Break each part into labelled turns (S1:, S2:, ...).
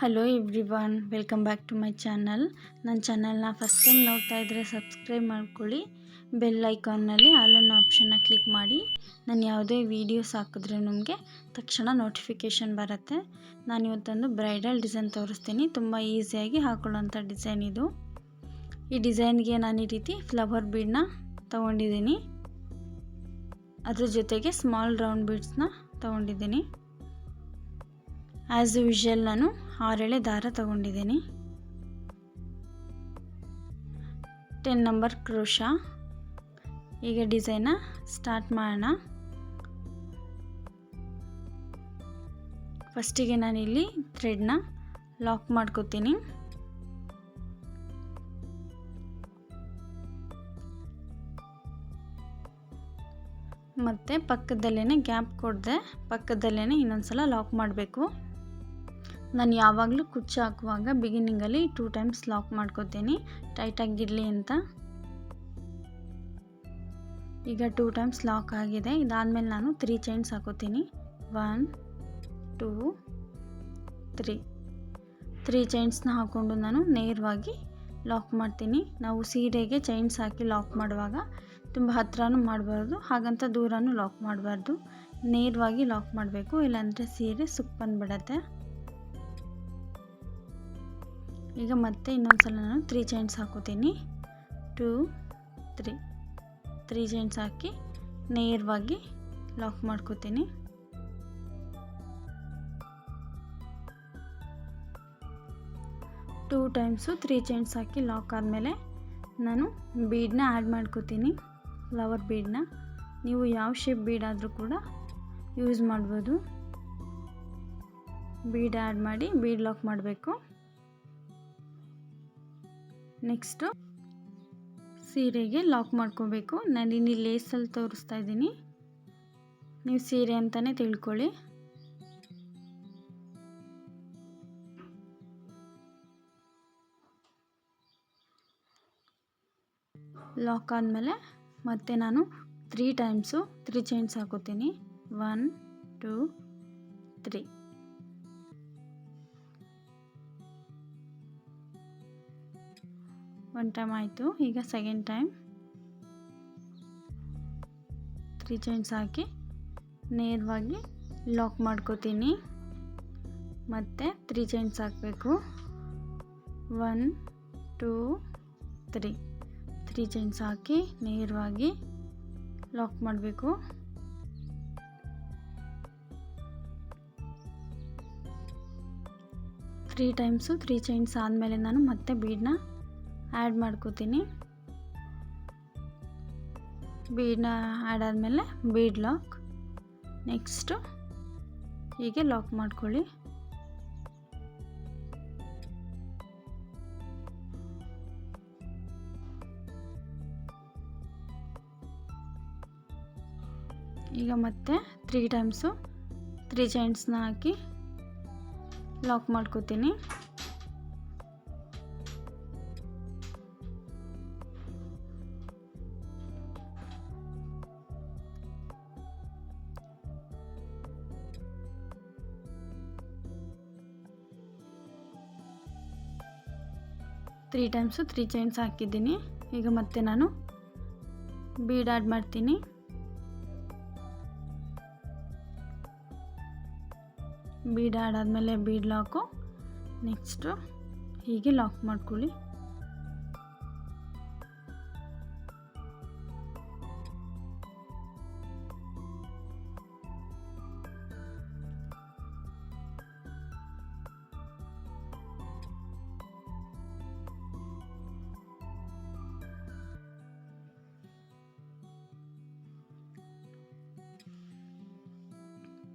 S1: Hello everyone welcome back to my channel ನನ್ನ ಚಾನಲ್ನ first time ನೋಡ್ತಾ ಇದ್ದರೆ ಸಬ್ಸ್ಕ್ರೈಬ್ ಮಾಡ್ಕೊಳ್ಳಿ. ಬೆಲ್ ಐಕಾನ್ನಲ್ಲಿ ಆಲನ್ನು ಆಪ್ಷನ್ನ ಕ್ಲಿಕ್ ಮಾಡಿ. ನಾನು ಯಾವುದೇ ವೀಡಿಯೋಸ್ ಹಾಕಿದ್ರೆ ನಿಮಗೆ ತಕ್ಷಣ ನೋಟಿಫಿಕೇಷನ್ ಬರುತ್ತೆ. ನಾನು ಇವತ್ತೊಂದು ಬ್ರೈಡಲ್ ಡಿಸೈನ್ ತೋರಿಸ್ತೀನಿ. ತುಂಬ ಈಸಿಯಾಗಿ ಹಾಕೊಳ್ಳೋಂಥ ಡಿಸೈನ್ ಇದು. ಈ ಡಿಸೈನ್ಗೆ ನಾನು ಈ ರೀತಿ ಫ್ಲವರ್ ಬೀಡನ್ನ ತೊಗೊಂಡಿದ್ದೀನಿ. ಅದ್ರ ಜೊತೆಗೆ ಸ್ಮಾಲ್ ರೌಂಡ್ ಬೀಡ್ಸ್ನ ತೊಗೊಂಡಿದ್ದೀನಿ. ಆ್ಯಸ್ ಯೂಶಲ್ ನಾನು ಆರೆಳೆ ದಾರ ತಗೊಂಡಿದ್ದೀನಿ. ಟೆನ್ ನಂಬರ್ ಕ್ರೋಶ ಈಗ ಡಿಸೈನ ಸ್ಟಾರ್ಟ್ ಮಾಡೋಣ. ಫಸ್ಟಿಗೆ ನಾನಿಲ್ಲಿ ಥ್ರೆಡ್ನ ಲಾಕ್ ಮಾಡ್ಕೋತೀನಿ. ಮತ್ತು ಪಕ್ಕದಲ್ಲೇ ಗ್ಯಾಪ್ ಕೊಡದೆ ಪಕ್ಕದಲ್ಲೇ ಇನ್ನೊಂದು ಸಲ ಲಾಕ್ ಮಾಡಬೇಕು. ನಾನು ಯಾವಾಗಲೂ ಕುಚ್ಚು ಹಾಕುವಾಗ ಬಿಗಿನಿಂಗಲ್ಲಿ ಟೂ ಟೈಮ್ಸ್ ಲಾಕ್ ಮಾಡ್ಕೋತೀನಿ. ಟೈಟಾಗಿರಲಿ ಅಂತ. ಈಗ ಟೂ ಟೈಮ್ಸ್ ಲಾಕ್ ಆಗಿದೆ. ಇದಾದಮೇಲೆ ನಾನು ತ್ರೀ ಚೈನ್ಸ್ ಹಾಕೋತೀನಿ. ಒನ್ ಟೂ ತ್ರೀ ತ್ರೀ ಚೈನ್ಸ್ನ ಹಾಕ್ಕೊಂಡು ನಾನು ನೇರವಾಗಿ ಲಾಕ್ ಮಾಡ್ತೀನಿ. ನಾವು ಸೀರೆಗೆ ಚೈನ್ಸ್ ಹಾಕಿ ಲಾಕ್ ಮಾಡುವಾಗ ತುಂಬ ಹತ್ರನೂ ಮಾಡಬಾರ್ದು, ಹಾಗಂತ ದೂರನೂ ಲಾಕ್ ಮಾಡಬಾರ್ದು. ನೇರವಾಗಿ ಲಾಕ್ ಮಾಡಬೇಕು, ಇಲ್ಲಾಂದರೆ ಸೀರೆ ಸುಕ್ ಬಂದುಬಿಡತ್ತೆ. ಈಗ ಮತ್ತೆ ಇನ್ನೊಂದು ಸಲ ನಾನು ತ್ರೀ ಚೈನ್ಸ್ ಹಾಕೋತೀನಿ. ಟೂ ತ್ರೀ ತ್ರೀ ಚೈನ್ಸ್ ಹಾಕಿ ನೇರವಾಗಿ ಲಾಕ್ ಮಾಡ್ಕೋತೀನಿ. ಟೂ ಟೈಮ್ಸು ತ್ರೀ ಚೈನ್ಸ್ ಹಾಕಿ ಲಾಕ್ ಆದಮೇಲೆ ನಾನು ಬೀಡನ್ನ ಆ್ಯಡ್ ಮಾಡ್ಕೋತೀನಿ. ಫ್ಲವರ್ ಬೀಡನ್ನ ನೀವು ಯಾವ ಶೇಪ್ ಬೀಡ್ ಆದರೂ ಕೂಡ ಯೂಸ್ ಮಾಡ್ಬೋದು. ಬೀಡ್ ಆ್ಯಡ್ ಮಾಡಿ ಬೀಡ್ ಲಾಕ್ ಮಾಡಬೇಕು. ನೆಕ್ಸ್ಟು ಸೀರೆಗೆ ಲಾಕ್ ಮಾಡ್ಕೋಬೇಕು. ನಾನು ಇನ್ನು ಲೇಸಲ್ಲಿ ತೋರಿಸ್ತಾ ಇದ್ದೀನಿ. ನೀವು ಸೀರೆ ಅಂತಲೇ ತಿಳ್ಕೊಳ್ಳಿ. ಲಾಕ್ ಆದಮೇಲೆ ಮತ್ತೆ ನಾನು ತ್ರೀ ಟೈಮ್ಸು ತ್ರೀ ಚೈನ್ಸ್ ಹಾಕೋತೀನಿ. One, two, three. One time ಆಯಿತು, ಈಗ ಸೆಕೆಂಡ್ ಟೈಮ್ ತ್ರೀ ಚೈನ್ಸ್ ಹಾಕಿ ನೇರವಾಗಿ ಲಾಕ್ ಮಾಡ್ಕೋತೀನಿ. ಮತ್ತು ತ್ರೀ ಚೈನ್ಸ್ ಹಾಕಬೇಕು. One two three three chains ಹಾಕಿ ನೇರವಾಗಿ ಲಾಕ್ ಮಾಡಬೇಕು. ತ್ರೀ ಟೈಮ್ಸು ತ್ರೀ ಚೈನ್ಸ್ ಆದಮೇಲೆ ನಾನು ಮತ್ತೆ ಬೀಡನ್ನ ಆ್ಯಡ್ ಮಾಡ್ಕೋತೀನಿ. ಬೀಡನ್ನ ಆ್ಯಡ್ ಆದಮೇಲೆ ಬೀಡ್ ಲಾಕ್. ನೆಕ್ಸ್ಟು ಹೀಗೆ ಲಾಕ್ ಮಾಡ್ಕೊಳ್ಳಿ. ಈಗ ಮತ್ತೆ ತ್ರೀ ಟೈಮ್ಸು ತ್ರೀ ಚೈನ್ಸ್ನ ಹಾಕಿ ಲಾಕ್ ಮಾಡ್ಕೋತೀನಿ. ತ್ರೀ ಟೈಮ್ಸು ತ್ರೀ ಚೈನ್ಸ್ ಹಾಕಿದ್ದೀನಿ. ಈಗ ಮತ್ತೆ ನಾನು ಬೀಡ್ ಆ್ಯಡ್ ಮಾಡ್ತೀನಿ. ಬೀಡ್ ಆ್ಯಡ್ ಆದಮೇಲೆ ಬೀಡ್ ಲಾಕು. ನೆಕ್ಸ್ಟು ಹೀಗೆ ಲಾಕ್ ಮಾಡ್ಕೊಳ್ಳಿ.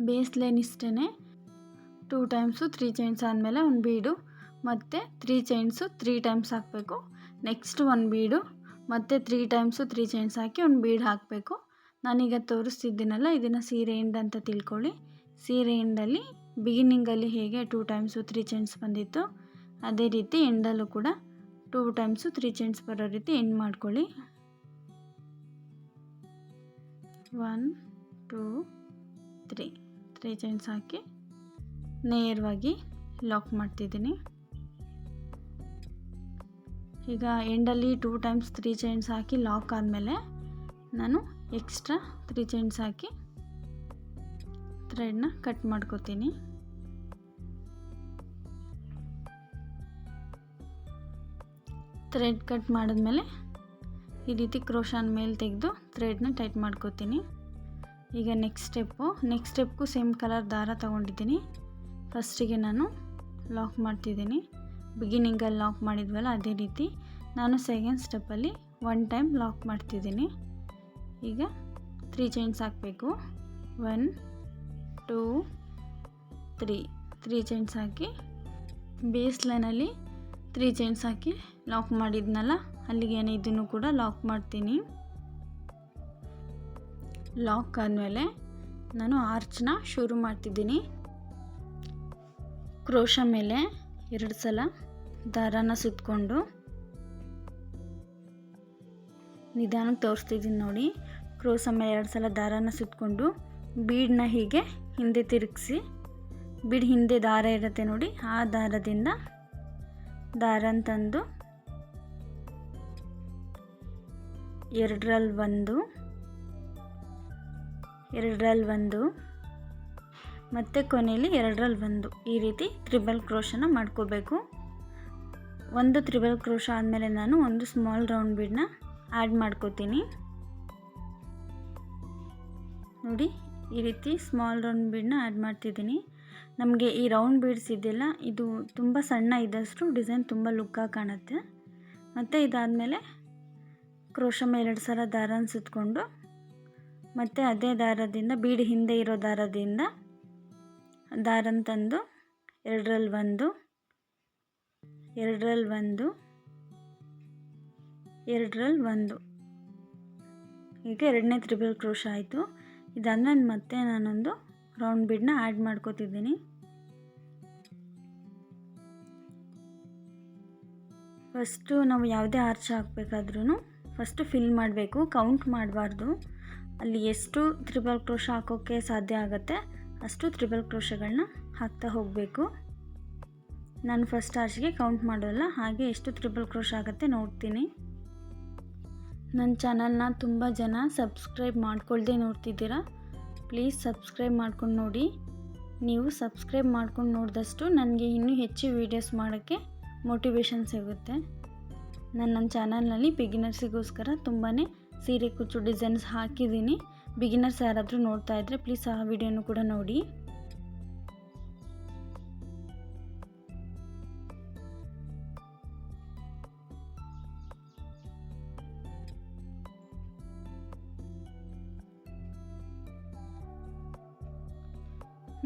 S1: ಬೇಸ್ ಲೈನ್ ಇಷ್ಟೇ ಟೂ ಟೈಮ್ಸು ತ್ರೀ ಚೈನ್ಸ್ ಆದಮೇಲೆ ಒಂದು ಬೀಡು. ಮತ್ತು ತ್ರೀ ಚೈನ್ಸು ತ್ರೀ ಟೈಮ್ಸ್ ಹಾಕಬೇಕು. ನೆಕ್ಸ್ಟ್ ಒಂದು ಬೀಡು. ಮತ್ತು ತ್ರೀ ಟೈಮ್ಸು ತ್ರೀ ಚೈನ್ಸ್ ಹಾಕಿ ಒಂದು ಬೀಡ್ ಹಾಕಬೇಕು. ನಾನೀಗ ತೋರಿಸ್ತಿದ್ದೀನಲ್ಲ, ಇದನ್ನು ಸೀರೆ ಎಂಡ್ ಅಂತ ತಿಳ್ಕೊಳ್ಳಿ. ಸೀರೆ ಎಂಡಲ್ಲಿ ಬಿಗಿನಿಂಗಲ್ಲಿ ಹೇಗೆ ಟೂ ಟೈಮ್ಸು ತ್ರೀ ಚೈನ್ಸ್ ಬಂದಿತ್ತು, ಅದೇ ರೀತಿ ಎಂಡಲ್ಲೂ ಕೂಡ ಟೂ ಟೈಮ್ಸು ತ್ರೀ ಚೈನ್ಸ್ ಬರೋ ರೀತಿ ಎಂಡ್ ಮಾಡ್ಕೊಳ್ಳಿ. ಒನ್ ಟೂ ತ್ರೀ ಚೈನ್ಸ್ ಹಾಕಿ ನೇರವಾಗಿ ಲಾಕ್ ಮಾಡ್ತಿದ್ದೀನಿ. ಈಗ ಎಂಡಲ್ಲಿ ಟೂ ಟೈಮ್ಸ್ ತ್ರೀ ಚೈನ್ಸ್ ಹಾಕಿ ಲಾಕ್ ಆದಮೇಲೆ ನಾನು ಎಕ್ಸ್ಟ್ರಾ ತ್ರೀ ಚೈನ್ಸ್ ಹಾಕಿ ಥ್ರೆಡ್ನ ಕಟ್ ಮಾಡ್ಕೋತೀನಿ. ಥ್ರೆಡ್ ಕಟ್ ಮಾಡಿದ್ಮೇಲೆ ಈ ರೀತಿ ಕ್ರೋಶಾನ್ ಮೇಲೆ ತೆಗೆದು ಥ್ರೆಡ್ನ ಟೈಟ್ ಮಾಡ್ಕೋತೀನಿ. ಈಗ ನೆಕ್ಸ್ಟ್ ಸ್ಟೆಪ್ಪು ನೆಕ್ಸ್ಟ್ ಸ್ಟೆಪ್ಗೂ ಸೇಮ್ ಕಲರ್ ದಾರ ತೊಗೊಂಡಿದ್ದೀನಿ. ಫಸ್ಟಿಗೆ ನಾನು ಲಾಕ್ ಮಾಡ್ತಿದ್ದೀನಿ. ಬಿಗಿನಿಂಗಲ್ಲಿ ಲಾಕ್ ಮಾಡಿದ್ವಲ್ಲ, ಅದೇ ರೀತಿ. ನಾನು ಸೆಕೆಂಡ್ ಸ್ಟೆಪ್ಪಲ್ಲಿ ಒನ್ ಟೈಮ್ ಲಾಕ್ ಮಾಡ್ತಿದ್ದೀನಿ. ಈಗ ತ್ರೀ ಚೈನ್ಸ್ ಹಾಕಬೇಕು. One two three three chains ಹಾಕಿ ಬೇಸ್ ಲೈನಲ್ಲಿ ತ್ರೀ ಚೈನ್ಸ್ ಹಾಕಿ ಲಾಕ್ ಮಾಡಿದ್ನಲ್ಲ ಅಲ್ಲಿಗೆ ಇದನ್ನು ಕೂಡ ಲಾಕ್ ಮಾಡ್ತೀನಿ. ಲಾಕ್ ಆದಮೇಲೆ ನಾನು ಆರ್ಚ್ನ ಶುರು ಮಾಡ್ತಿದ್ದೀನಿ. ಕ್ರೋಶ ಮೇಲೆ ಎರಡು ಸಲ ದಾರಾನ ಸುತ್ತಕೊಂಡು ನಿಧಾನಕ್ಕೆ ತೋರಿಸ್ತಿದ್ದೀನಿ ನೋಡಿ. ಕ್ರೋಶ ಮೇಲೆ ಎರಡು ಸಲ ದಾರಾನ ಸುತ್ತಕೊಂಡು ಬೀಡನ್ನ ಹೀಗೆ ಹಿಂದೆ ತಿರುಗಿಸಿ, ಬೀಡ್ ಹಿಂದೆ ದಾರ ಇರುತ್ತೆ ನೋಡಿ, ಆ ದಾರದಿಂದ ದಾರನ ತಂದು ಎರಡರಲ್ಲಿ ಒಂದು ಎರಡರಲ್ಲಿ ಒಂದು, ಮತ್ತು ಕೊನೆಯಲ್ಲಿ ಎರಡರಲ್ಲಿ ಒಂದು. ಈ ರೀತಿ ತ್ರಿಬಲ್ ಕ್ರೋಶನ ಮಾಡ್ಕೋಬೇಕು. ಒಂದು ತ್ರಿಬಲ್ ಕ್ರೋಶ ಆದಮೇಲೆ ನಾನು ಒಂದು ಸ್ಮಾಲ್ ರೌಂಡ್ ಬೀಡನ್ನ ಆ್ಯಡ್ ಮಾಡ್ಕೋತೀನಿ. ನೋಡಿ, ಈ ರೀತಿ ಸ್ಮಾಲ್ ರೌಂಡ್ ಬೀಡನ್ನ ಆ್ಯಡ್ ಮಾಡ್ತಿದ್ದೀನಿ. ನಮಗೆ ಈ ರೌಂಡ್ ಬೀಡ್ಸ್ ಇದೆಯಲ್ಲ, ಇದು ತುಂಬ ಸಣ್ಣ ಇದ್ದಷ್ಟು ಡಿಸೈನ್ ತುಂಬ ಲುಕ್ಕಾಗಿ ಕಾಣುತ್ತೆ. ಮತ್ತು ಇದಾದಮೇಲೆ ಕ್ರೋಶ ಎರಡು ಸಲ ದಾರನ ಸುತ್ತಕೊಂಡು ಮತ್ತು ಅದೇ ದಾರದಿಂದ ಬೀಡಿ ಹಿಂದೆ ಇರೋ ದಾರದಿಂದ ದಾರನ ತಂದು ಎರಡರಲ್ಲಿ ಒಂದು ಎರಡರಲ್ಲಿ ಒಂದು ಎರಡರಲ್ಲಿ ಒಂದು. ಈಗ ಎರಡನೇ ತ್ರಿಬಲ್ ಕ್ರೋಶ ಆಯಿತು. ಇದಾದ್ಮೇಲೆ ಮತ್ತೆ ನಾನೊಂದು ರೌಂಡ್ ಬೀಡನ್ನ ಆ್ಯಡ್ ಮಾಡ್ಕೋತಿದ್ದೀನಿ. ಫಸ್ಟು ನಾವು ಯಾವುದೇ ಆರ್ಚ್ ಹಾಕಬೇಕಾದ್ರೂ ಫಸ್ಟು ಫಿಲ್ ಮಾಡಬೇಕು ಕೌಂಟ್ ಮಾಡಬಾರ್ದು. ಅಲ್ಲಿ ಎಷ್ಟು ತ್ರಿಬಲ್ ಕ್ರೋಶ ಹಾಕೋಕ್ಕೆ ಸಾಧ್ಯ ಆಗುತ್ತೆ, ಅಷ್ಟು ತ್ರಿಬಲ್ ಕ್ರೋಶಗಳನ್ನ ಹಾಕ್ತಾ ಹೋಗಬೇಕು. ನಾನು ಫಸ್ಟ್ ಆರ್ಚಿಗೆ ಕೌಂಟ್ ಮಾಡೋಲ್ಲ, ಹಾಗೆ ಎಷ್ಟು ತ್ರಿಬಲ್ ಕ್ರೋಶ್ ಆಗುತ್ತೆ ನೋಡ್ತೀನಿ. ನನ್ನ ಚಾನಲ್ನ ತುಂಬ ಜನ ಸಬ್ಸ್ಕ್ರೈಬ್ ಮಾಡ್ಕೊಳ್ದೆ ನೋಡ್ತಿದ್ದೀರಾ? ಪ್ಲೀಸ್ ಸಬ್ಸ್ಕ್ರೈಬ್ ಮಾಡ್ಕೊಂಡು ನೋಡಿ. ನೀವು ಸಬ್ಸ್ಕ್ರೈಬ್ ಮಾಡ್ಕೊಂಡು ನೋಡಿದಷ್ಟು ನನಗೆ ಇನ್ನೂ ಹೆಚ್ಚು ವೀಡಿಯೋಸ್ ಮಾಡೋಕ್ಕೆ ಮೋಟಿವೇಶನ್ ಸಿಗುತ್ತೆ. ನಾನು ನನ್ನ ಚಾನಲ್ನಲ್ಲಿ ಬಿಗಿನರ್ಸಿಗೋಸ್ಕರ ತುಂಬಾ ಸೀರೆ ಕುಚ್ಚು ಡಿಸೈನ್ಸ್ ಹಾಕಿದ್ದೀನಿ. ಬಿಗಿನರ್ಸ್ ಯಾರಾದರೂ ನೋಡ್ತಾ ಇದ್ದರೆ ಪ್ಲೀಸ್ ಆ ವಿಡಿಯೋನು ಕೂಡ ನೋಡಿ.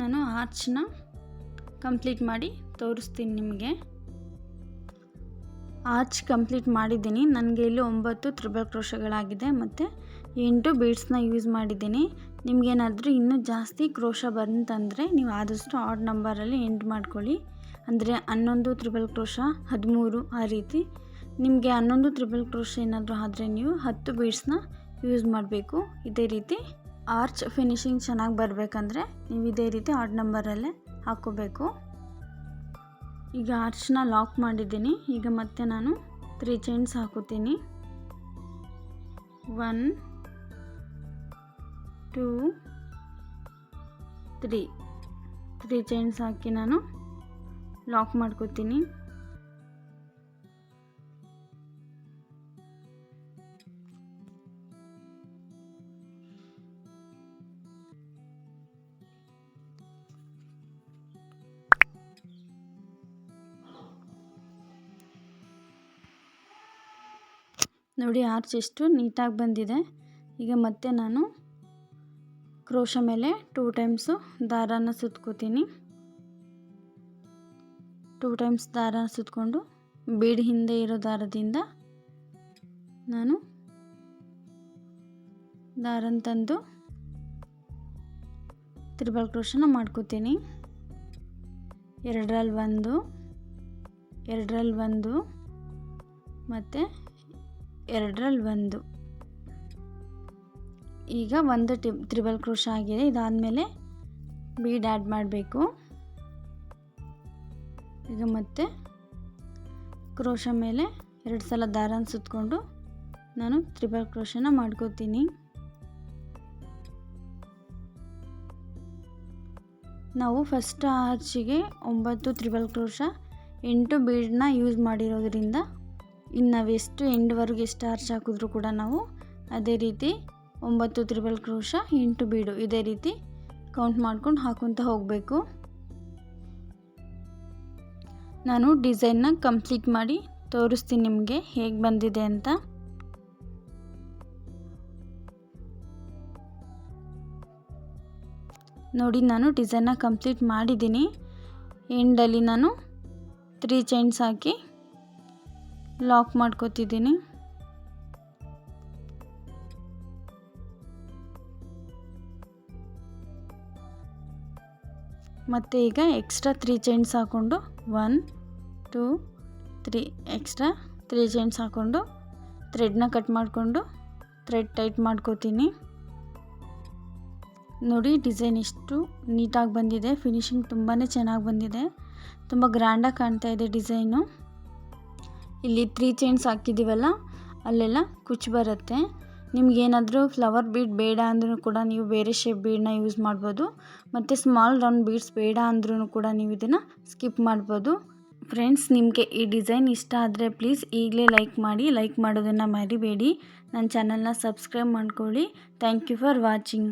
S1: ನಾನು ಆರ್ಚ್ನ ಕಂಪ್ಲೀಟ್ ಮಾಡಿ ತೋರಿಸ್ತೀನಿ ನಿಮಗೆ. ಆರ್ಚ್ ಕಂಪ್ಲೀಟ್ ಮಾಡಿದ್ದೀನಿ. ನನಗೆ ಇಲ್ಲಿ ಒಂಬತ್ತು ತ್ರಿಬಲ್ ಕ್ರೋಶಗಳಾಗಿದೆ ಮತ್ತು ಎಂಟು ಬೀಡ್ಸ್ನ ಯೂಸ್ ಮಾಡಿದ್ದೀನಿ. ನಿಮಗೇನಾದರೂ ಇನ್ನೂ ಜಾಸ್ತಿ ಕ್ರೋಶ ಬಂತಂದರೆ ನೀವು ಆದಷ್ಟು ಆಡ್ ನಂಬರಲ್ಲಿ ಎಂಡ್ ಮಾಡ್ಕೊಳ್ಳಿ. ಅಂದರೆ ಹನ್ನೊಂದು ತ್ರಿಬಲ್ ಕ್ರೋಶ ಹದಿಮೂರು ಆ ರೀತಿ. ನಿಮಗೆ ಹನ್ನೊಂದು ತ್ರಿಬಲ್ ಕ್ರೋಶ ಏನಾದರೂ ಆದರೆ ನೀವು ಹತ್ತು ಬೀಡ್ಸ್ನ ಯೂಸ್ ಮಾಡಬೇಕು. ಇದೇ ರೀತಿ ಆರ್ಚ್ ಫಿನಿಶಿಂಗ್ ಚೆನ್ನಾಗಿ ಬರಬೇಕಂದ್ರೆ ನೀವು ಇದೇ ರೀತಿ ಆಡ್ ನಂಬರಲ್ಲೇ ಹಾಕ್ಕೋಬೇಕು. ಈಗ ಆರ್ಚ್ನ ಲಾಕ್ ಮಾಡಿದ್ದೀನಿ. ಈಗ ಮತ್ತೆ ನಾನು ತ್ರೀ ಚೈನ್ಸ್ ಹಾಕೋತೀನಿ one two three three chains ಹಾಕಿ ನಾನು ಲಾಕ್ ಮಾಡ್ಕೋತೀನಿ. ನೋಡಿ ಆರ್ಚ್ ಎಷ್ಟು ನೀಟಾಗಿ ಬಂದಿದೆ. ಈಗ ಮತ್ತೆ ನಾನು ಕ್ರೋಶ ಮೇಲೆ ಟೂ ಟೈಮ್ಸು ದಾರಾನ ಸುತ್ಕೋತೀನಿ. ಟೂ ಟೈಮ್ಸ್ ದಾರ ಸುತ್ಕೊಂಡು ಬೀಡ್ ಹಿಂದೆ ಇರೋ ದಾರದಿಂದ ನಾನು ದಾರನ ತಂದು ತ್ರಿಬಲ್ ಕ್ರೋಶನ ಮಾಡ್ಕೋತೀನಿ. ಎರಡರಲ್ಲಿ ಒಂದು ಎರಡರಲ್ಲಿ ಒಂದು ಮತ್ತು ಎರಡರಲ್ಲಿ ಒಂದು. ಈಗ ಒಂದು ಟಿ, ತ್ರಿಬಲ್ ಕ್ರೋಶ ಆಗಿದೆ. ಇದಾದಮೇಲೆ ಬೀಡ್ ಆ್ಯಡ್ ಮಾಡಬೇಕು. ಈಗ ಮತ್ತೆ ಕ್ರೋಶ ಮೇಲೆ ಎರಡು ಸಲ ದಾರನ ಸುತ್ತಕೊಂಡು ನಾನು ತ್ರಿಬಲ್ ಕ್ರೋಶನ ಮಾಡ್ಕೋತೀನಿ. ನಾವು ಫಸ್ಟ್ ಆರ್ಚಿಗೆ ಒಂಬತ್ತು ತ್ರಿಬಲ್ ಕ್ರೋಶ ಎಂಟು ಬೀಡನ್ನ ಯೂಸ್ ಮಾಡಿರೋದ್ರಿಂದ ಇನ್ನು ನಾವೆಷ್ಟು ಎಂಡ್ವರೆಗೆ ಎಷ್ಟು ಆರ್ಚ್ ಹಾಕಿದ್ರೂ ಕೂಡ ನಾವು ಅದೇ ರೀತಿ ಒಂಬತ್ತು ತ್ರಿಬಲ್ ಕ್ರೋಶ ಎಂಟು ಬೀಡು ಇದೇ ರೀತಿ ಕೌಂಟ್ ಮಾಡ್ಕೊಂಡು ಹಾಕೊತ ಹೋಗಬೇಕು. ನಾನು ಡಿಸೈನ್ನ ಕಂಪ್ಲೀಟ್ ಮಾಡಿ ತೋರಿಸ್ತೀನಿ ನಿಮಗೆ ಹೇಗೆ ಬಂದಿದೆ ಅಂತ. ನೋಡಿ ನಾನು ಡಿಸೈನ್ನ ಕಂಪ್ಲೀಟ್ ಮಾಡಿದ್ದೀನಿ. ಎಂಡಲ್ಲಿ ನಾನು ತ್ರೀ ಚೈನ್ಸ್ ಹಾಕಿ ಲಾಕ್ ಮಾಡ್ಕೋತಿದ್ದೀನಿ. ಮತ್ತು ಈಗ ಎಕ್ಸ್ಟ್ರಾ ತ್ರೀ ಚೈನ್ಸ್ ಹಾಕ್ಕೊಂಡು one two three extra three chains ಹಾಕ್ಕೊಂಡು ಥ್ರೆಡ್ನ ಕಟ್ ಮಾಡಿಕೊಂಡು ಥ್ರೆಡ್ ಟೈಟ್ ಮಾಡ್ಕೋತೀನಿ. ನೋಡಿ ಡಿಸೈನ್ ಎಷ್ಟು ನೀಟಾಗಿ ಬಂದಿದೆ. ಫಿನಿಶಿಂಗ್ ತುಂಬಾ ಚೆನ್ನಾಗಿ ಬಂದಿದೆ. ತುಂಬ ಗ್ರ್ಯಾಂಡಾಗಿ ಕಾಣ್ತಾ ಇದೆ ಡಿಸೈನು ಇಲ್ಲಿ ತ್ರೀ ಚೈನ್ಸ್ ಹಾಕಿದ್ದೀವಲ್ಲ, ಅಲ್ಲೆಲ್ಲ ಕುಚ್ಚು ಬರುತ್ತೆ. ನಿಮಗೇನಾದರೂ ಫ್ಲವರ್ ಬೀಡ್ ಬೇಡ ಅಂದ್ರೂ ಕೂಡ ನೀವು ಬೇರೆ ಶೇಪ್ ಬೀಡನ್ನ ಯೂಸ್ ಮಾಡ್ಬೋದು. ಮತ್ತು ಸ್ಮಾಲ್ ರೌಂಡ್ ಬೀಡ್ಸ್ ಬೇಡ ಅಂದ್ರೂ ಕೂಡ ನೀವು ಇದನ್ನು ಸ್ಕಿಪ್ ಮಾಡ್ಬೋದು. ಫ್ರೆಂಡ್ಸ್ ನಿಮಗೆ ಈ ಡಿಸೈನ್ ಇಷ್ಟ ಆದರೆ ಪ್ಲೀಸ್ ಈಗಲೇ ಲೈಕ್ ಮಾಡಿ ಲೈಕ್ ಮಾಡೋದನ್ನು ಮರಿಬೇಡಿ. ನನ್ನ ಚಾನಲ್ನ ಸಬ್ಸ್ಕ್ರೈಬ್ ಮಾಡ್ಕೊಳ್ಳಿ. Thank you for watching